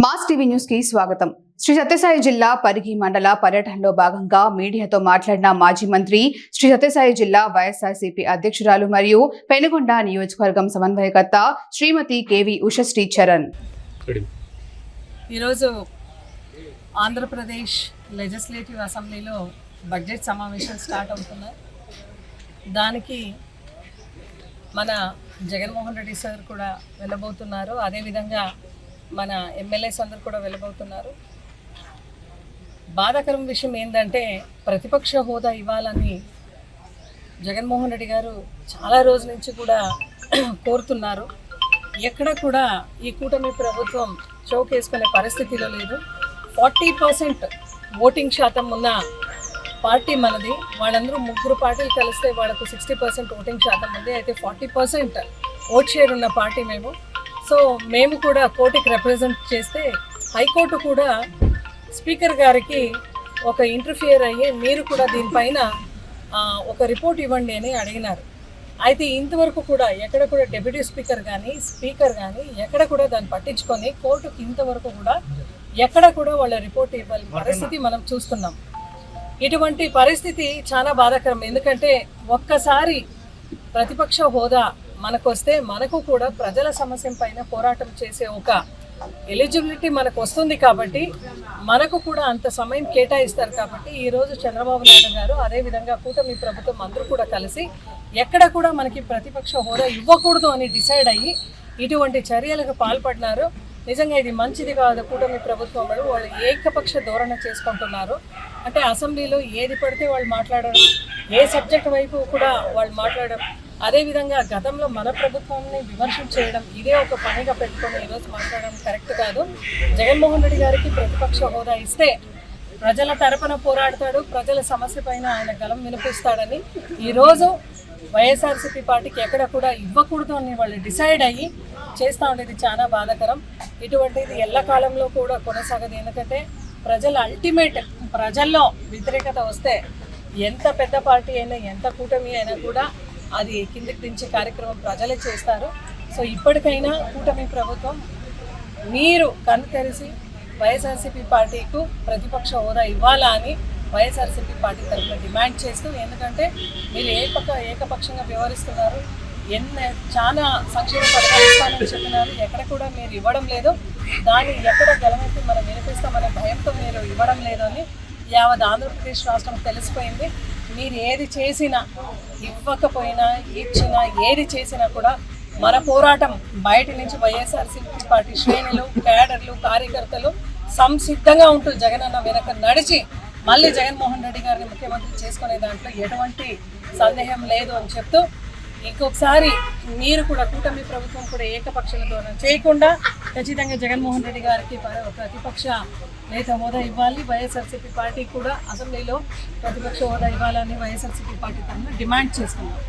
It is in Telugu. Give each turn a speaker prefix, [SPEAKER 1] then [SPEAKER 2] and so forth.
[SPEAKER 1] మాస్ టీవీ న్యూస్కి స్వాగతం. శ్రీ సత్యసాయి జిల్లా పరిగి మండల పర్యటనలో భాగంగా మీడియాతో మాట్లాడిన మాజీ మంత్రి శ్రీ సత్యసాయి జిల్లా వైఎస్ఆర్సీపీ అధ్యక్షురాలు మరియు పెనుగొండ నియోజకవర్గం సమన్వయకర్త శ్రీమతి కేవి ఉషశ్రీ చరణ్
[SPEAKER 2] ఈరోజు ఆంధ్రప్రదేశ్ లెజిస్లేటివ్ అసెంబ్లీలో బడ్జెట్ సమావేశం స్టార్ట్ అవుతున్నాయి. దానికి మన జగన్మోహన్ రెడ్డి సార్ కూడా వెళ్ళబోతున్నారు. అదేవిధంగా మన ఎమ్మెల్యేస్ అందరు కూడా వెళ్ళబోతున్నారు. బాధాకరం విషయం ఏంటంటే ప్రతిపక్ష హోదా ఇవ్వాలని జగన్మోహన్ రెడ్డి గారు చాలా రోజుల నుంచి కూడా కోరుతున్నారు. ఎక్కడ కూడా ఈ కూటమి ప్రభుత్వం చౌకేసుకునే పరిస్థితిలో లేదు. ఫార్టీ పర్సెంట్ ఓటింగ్ శాతం ఉన్న పార్టీ మనది. వాళ్ళందరూ ముగ్గురు పార్టీలు కలిస్తే వాళ్ళకు సిక్స్టీ పర్సెంట్ ఓటింగ్ శాతం ఉంది. అయితే ఫార్టీ పర్సెంట్ ఓట్ షేర్ ఉన్న పార్టీ మేము. సో మేము కూడా కోర్టుకి రిప్రజెంట్ చేస్తే హైకోర్టు కూడా స్పీకర్ గారికి ఒక ఇంటర్ఫియర్ అయ్యి మీరు కూడా దీనిపైన ఒక రిపోర్ట్ ఇవ్వండి అని అడిగినారు. అయితే ఇంతవరకు కూడా ఎక్కడ కూడా డెప్యూటీ స్పీకర్ కానీ స్పీకర్ కానీ ఎక్కడ కూడా దాన్ని పట్టించుకొని కోర్టుకి ఇంతవరకు కూడా ఎక్కడ కూడా వాళ్ళ రిపోర్ట్ ఇవ్వాలి పరిస్థితి మనం చూస్తున్నాం. ఇటువంటి పరిస్థితి చాలా బాధాకరం. ఎందుకంటే ఒక్కసారి ప్రతిపక్ష హోదా మనకొస్తే మనకు కూడా ప్రజల సమస్య పైన పోరాటం చేసే ఒక ఎలిజిబిలిటీ మనకు వస్తుంది కాబట్టి మనకు కూడా అంత సమయం కేటాయిస్తారు కాబట్టి ఈరోజు చంద్రబాబు నాయుడు గారు అదేవిధంగా కూటమి ప్రభుత్వం అందరూ కూడా కలిసి ఎక్కడ కూడా మనకి ప్రతిపక్ష హోదా ఇవ్వకూడదు అని డిసైడ్ అయ్యి ఇటువంటి చర్యలకు పాల్పడినారు. నిజంగా ఇది మంచిది కాదు కూటమి ప్రభుత్వం వాళ్ళు వాళ్ళు ఏకపక్ష ధోరణ చేసుకుంటున్నారు. అంటే అసెంబ్లీలో ఏది పడితే వాళ్ళు మాట్లాడడం ఏ సబ్జెక్ట్ వైపు కూడా వాళ్ళు మాట్లాడడం అదేవిధంగా గతంలో మన ప్రభుత్వాన్ని విమర్శం చేయడం ఇదే ఒక పనిగా పెట్టుకొని ఈరోజు మాట్లాడడం కరెక్ట్ కాదు. జగన్మోహన్ రెడ్డి గారికి ప్రతిపక్ష హోదా ఇస్తే ప్రజల తరపున పోరాడతాడు ప్రజల సమస్య పైన ఆయన గలం వినిపిస్తాడని ఈరోజు వైఎస్ఆర్సీపీ పార్టీకి ఎక్కడ కూడా ఇవ్వకూడదు అని వాళ్ళు డిసైడ్ అయ్యి చేస్తూ ఉండేది చాలా బాధాకరం. ఇటువంటిది ఎల్లకాలంలో కూడా కొనసాగదు. ఎందుకంటే ప్రజల అల్టిమేట్ ప్రజల్లో వ్యతిరేకత వస్తే ఎంత పెద్ద పార్టీ అయినా ఎంత కూటమి అయినా కూడా అది కిందికి దించే కార్యక్రమం ప్రజలే చేస్తారు. సో ఇప్పటికైనా కూటమి ప్రభుత్వం మీరు కనుకరిసి వైఎస్ఆర్సీపీ పార్టీకు ప్రతిపక్ష హోదా ఇవ్వాలా అని వైఎస్ఆర్సీపీ పార్టీ తరఫున డిమాండ్ చేస్తూ ఎందుకంటే మీరు ఏకపక్ష ఏకపక్షంగా వ్యవహరిస్తున్నారు ఎన్న చాలా సంక్షేమ పథకాలు ఇస్తానని చెప్పినారు ఎక్కడ కూడా మీరు ఇవ్వడం లేదు. దాన్ని ఎక్కడ గెలవైతే మనం వినిపిస్తామనే భయంతో మీరు ఇవ్వడం లేదు అని యావత్ ఆంధ్రప్రదేశ్ రాష్ట్రం తెలిసిపోయింది. మీరు ఏది చేసినా ఇవ్వకపోయినా ఇచ్చినా ఏది చేసినా కూడా మన పోరాటం బయట నుంచి వైఎస్ఆర్సీపీ పార్టీ శ్రేణులు క్యాడర్లు కార్యకర్తలు సంసిద్ధంగా ఉంటూ జగనన్న వెనక నడిచి మళ్ళీ జగన్మోహన్ రెడ్డి గారిని ముఖ్యమంత్రి చేసుకునే దాంట్లో ఎటువంటి సందేహం లేదు అని చెప్తూ ఇంకొకసారి మీరు కూడా కూటమి ప్రభుత్వం కూడా ఏకపక్షల ద్వారా చేయకుండా ఖచ్చితంగా జగన్మోహన్ రెడ్డి గారికి ప్రతిపక్ష నేత హోదా ఇవ్వాలి. వైఎస్ఆర్సీపీ పార్టీ కూడా అసెంబ్లీలో ప్రతిపక్ష హోదా ఇవ్వాలని వైఎస్ఆర్సీపీ పార్టీ తరఫున డిమాండ్ చేస్తున్నారు